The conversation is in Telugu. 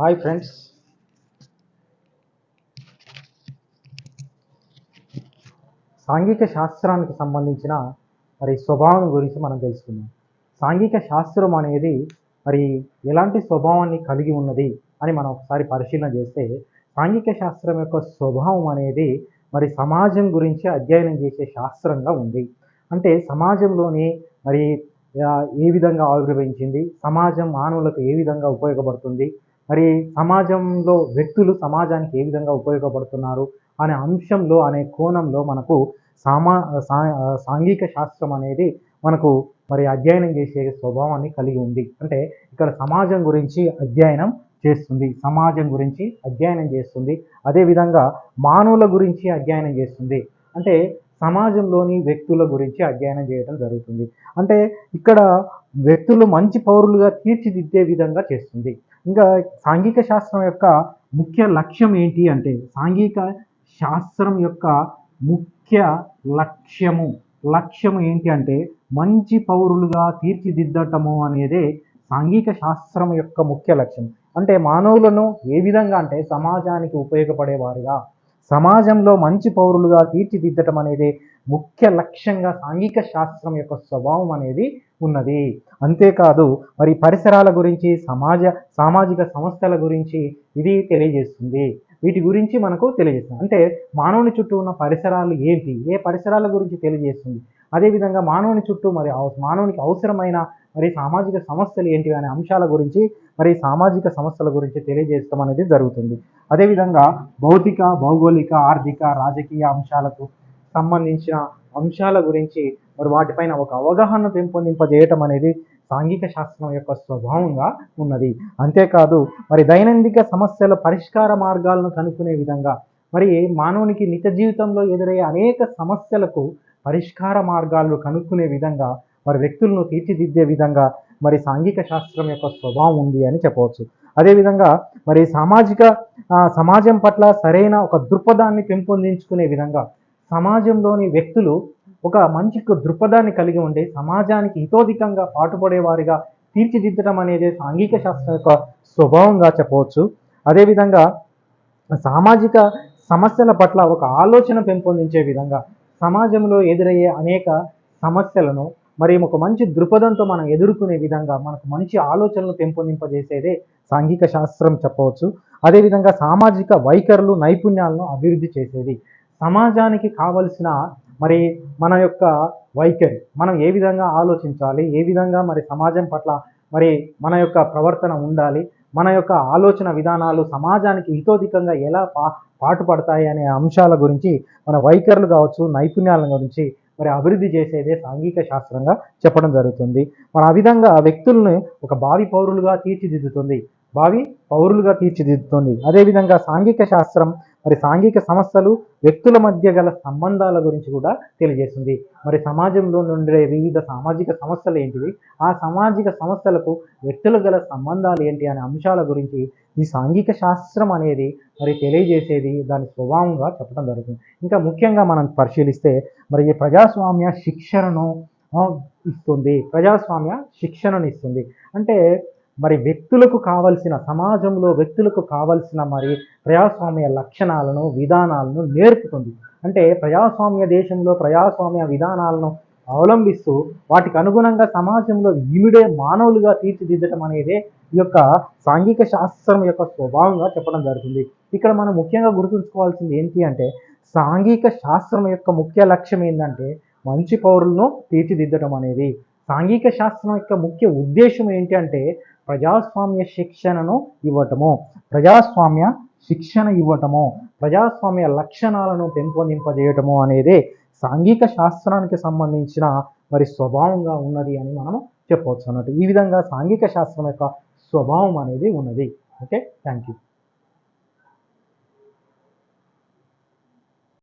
Hi friends. సాంఘిక శాస్త్రానికి సంబంధించిన మరి స్వభావం గురించి మనం తెలుసుకుందాం. సాంఘిక శాస్త్రం అనేది మరి ఎలాంటి స్వభావాన్ని కలిగి ఉన్నది అని మనం ఒకసారి పరిశీలన చేస్తే సాంఘిక శాస్త్రం యొక్క స్వభావం అనేది మరి సమాజం గురించి అధ్యయనం చేసే శాస్త్రంగా ఉంది. అంటే సమాజంలోని మరి ఏ విధంగా ఆవిర్భవించింది? సమాజం మానవులకు ఏ విధంగా ఉపయోగపడుతుంది? మరి సమాజంలో వ్యక్తులు సమాజానికి ఏ విధంగా ఉపయోగపడుతున్నారు అనే అంశంలో అనే కోణంలో మనకు సామా సా- సాంఘిక శాస్త్రం అనేది మనకు మరి అధ్యయనం చేసే స్వభావాన్ని కలిగి ఉంది. అంటే ఇక్కడ సమాజం గురించి అధ్యయనం చేస్తుంది. సమాజం గురించి అధ్యయనం చేస్తుంది. అదేవిధంగా మానవుల గురించి అధ్యయనం చేస్తుంది. అంటే సమాజంలోని వ్యక్తుల గురించి అధ్యయనం చేయడం జరుగుతుంది. అంటే ఇక్కడ వ్యక్తులు మంచి పౌరులుగా తీర్చిదిద్దే విధంగా చేస్తుంది. ఇంకా సాంఘిక శాస్త్రం యొక్క ముఖ్య లక్ష్యం ఏంటి అంటే సాంఘిక శాస్త్రం యొక్క ముఖ్య లక్ష్యము. లక్ష్యం ఏంటి అంటే మంచి పౌరులుగా తీర్చిదిద్దటము అనేదే సాంఘిక శాస్త్రం యొక్క ముఖ్య లక్ష్యం. అంటే మానవులను ఏ విధంగా అంటే సమాజానికి ఉపయోగపడేవారుగా సమాజంలో మంచి పౌరులుగా తీర్చిదిద్దటం అనేది ముఖ్య లక్ష్యంగా సాంఘిక శాస్త్రం యొక్క స్వభావం అనేది ఉన్నది. అంతేకాదు మరి పరిసరాల గురించి సమాజ సామాజిక సంస్థల గురించి ఇది తెలియజేస్తుంది. వీటి గురించి మనకు తెలియజేస్తుంది. అంటే మానవుని చుట్టూ ఉన్న పరిసరాలు ఏంటి? ఏ పరిసరాల గురించి తెలియజేస్తుంది? అదేవిధంగా మానవుని చుట్టూ మరి మానవునికి అవసరమైన మరి సామాజిక సమస్యలు ఏంటి అనే అంశాల గురించి మరి సామాజిక సమస్యల గురించి తెలియజేస్తాం అనేది జరుగుతుంది. అదేవిధంగా భౌతిక భౌగోళిక ఆర్థిక రాజకీయ అంశాలకు సంబంధించిన అంశాల గురించి మరి వాటిపైన ఒక అవగాహన పెంపొందింపజేయటం అనేది సాంఘిక శాస్త్రం యొక్క స్వభావంగా ఉన్నది. అంతేకాదు మరి దైనందిక సమస్యల పరిష్కార మార్గాలను కనుక్కునే విధంగా మరి మానవునికి నిత్య జీవితంలో ఎదురయ్యే అనేక సమస్యలకు పరిష్కార మార్గాలు కనుక్కునే విధంగా మరి వ్యక్తులను తీర్చిదిద్దే విధంగా మరి సాంఘిక శాస్త్రం యొక్క స్వభావం ఉంది అని చెప్పవచ్చు. అదేవిధంగా మరి సామాజిక సమాజం పట్ల సరైన ఒక దృక్పథాన్ని పెంపొందించుకునే విధంగా సమాజంలోని వ్యక్తులు ఒక మంచి దృక్పథాన్ని కలిగి ఉండి సమాజానికి హితోధికంగా పాటుపడేవారిగా తీర్చిదిద్దడం అనేది సాంఘిక శాస్త్రం యొక్క స్వభావంగా చెప్పవచ్చు. అదేవిధంగా సామాజిక సమస్యల పట్ల ఒక ఆలోచన పెంపొందించే విధంగా సమాజంలో ఎదురయ్యే అనేక సమస్యలను మరి ఒక మంచి దృక్పథంతో మనం ఎదుర్కొనే విధంగా మనకు మంచి ఆలోచనలు పెంపొందింపజేసేదే సాంఘిక శాస్త్రం చెప్పవచ్చు. అదేవిధంగా సామాజిక వైఖరులు నైపుణ్యాలను అభివృద్ధి చేసేది. సమాజానికి కావలసిన మరి మన యొక్క వైఖరి మనం ఏ విధంగా ఆలోచించాలి ఏ విధంగా మరి సమాజం పట్ల మరి మన యొక్క ప్రవర్తన ఉండాలి మన యొక్క ఆలోచన విధానాలు సమాజానికి హితోధికంగా ఎలా పా పాటుపడతాయి అనే అంశాల గురించి మన వైఖరులు కావచ్చు నైపుణ్యాల గురించి మరి అభివృద్ధి చేసేదే సాంఘిక శాస్త్రంగా చెప్పడం జరుగుతుంది. మన ఆ విధంగా వ్యక్తుల్ని ఒక భావి పౌరులుగా తీర్చిదిద్దుతుంది. భావి పౌరులుగా తీర్చిదిద్దుతుంది. అదేవిధంగా సాంఘిక శాస్త్రం మరి సాంఘిక సమస్యలు వ్యక్తుల మధ్య గల సంబంధాల గురించి కూడా తెలియజేస్తుంది. మరి సమాజంలో నుండే వివిధ సామాజిక సమస్యలు ఏంటివి? ఆ సామాజిక సమస్యలకు వ్యక్తులు గల సంబంధాలు ఏంటి అనే అంశాల గురించి ఈ సాంఘిక శాస్త్రం అనేది మరి తెలియజేసేది దాని స్వభావంగా చెప్పడం జరుగుతుంది. ఇంకా ముఖ్యంగా మనం పరిశీలిస్తే మరి ఈ ప్రజాస్వామ్య శిక్షణను ఇస్తుంది. ప్రజాస్వామ్య శిక్షణను ఇస్తుంది. అంటే మరి వ్యక్తులకు కావలసిన సమాజంలో వ్యక్తులకు కావలసిన మరి ప్రజాస్వామ్య లక్షణాలను విధానాలను నేర్పుతుంది. అంటే ప్రజాస్వామ్య దేశంలో ప్రజాస్వామ్య విధానాలను అవలంబిస్తూ వాటికి అనుగుణంగా సమాజంలో ఇమిడే మానవులుగా తీర్చిదిద్దడం అనేదే ఈ యొక్క సాంఘిక శాస్త్రం యొక్క స్వభావంగా చెప్పడం జరుగుతుంది. ఇక్కడ మనం ముఖ్యంగా గుర్తుంచుకోవాల్సింది ఏంటి అంటే సాంఘిక శాస్త్రం యొక్క ముఖ్య లక్ష్యం ఏంటంటే మంచి పౌరులను తీర్చిదిద్దటం అనేది. సాంఘిక శాస్త్రం యొక్క ముఖ్య ఉద్దేశం ఏంటి అంటే ప్రజాస్వామ్య శిక్షణను ఇవ్వటము. ప్రజాస్వామ్య శిక్షణ ఇవ్వటము. ప్రజాస్వామ్య లక్షణాలను పెంపొందింపజేయటము అనేది సాంఘిక శాస్త్రానికి సంబంధించిన మరి స్వభావంగా ఉన్నది అని మనం చెప్పవచ్చు అన్నట్టు. ఈ విధంగా సాంఘిక శాస్త్రం యొక్క స్వభావం అనేది ఉన్నది. ఓకే? Thank you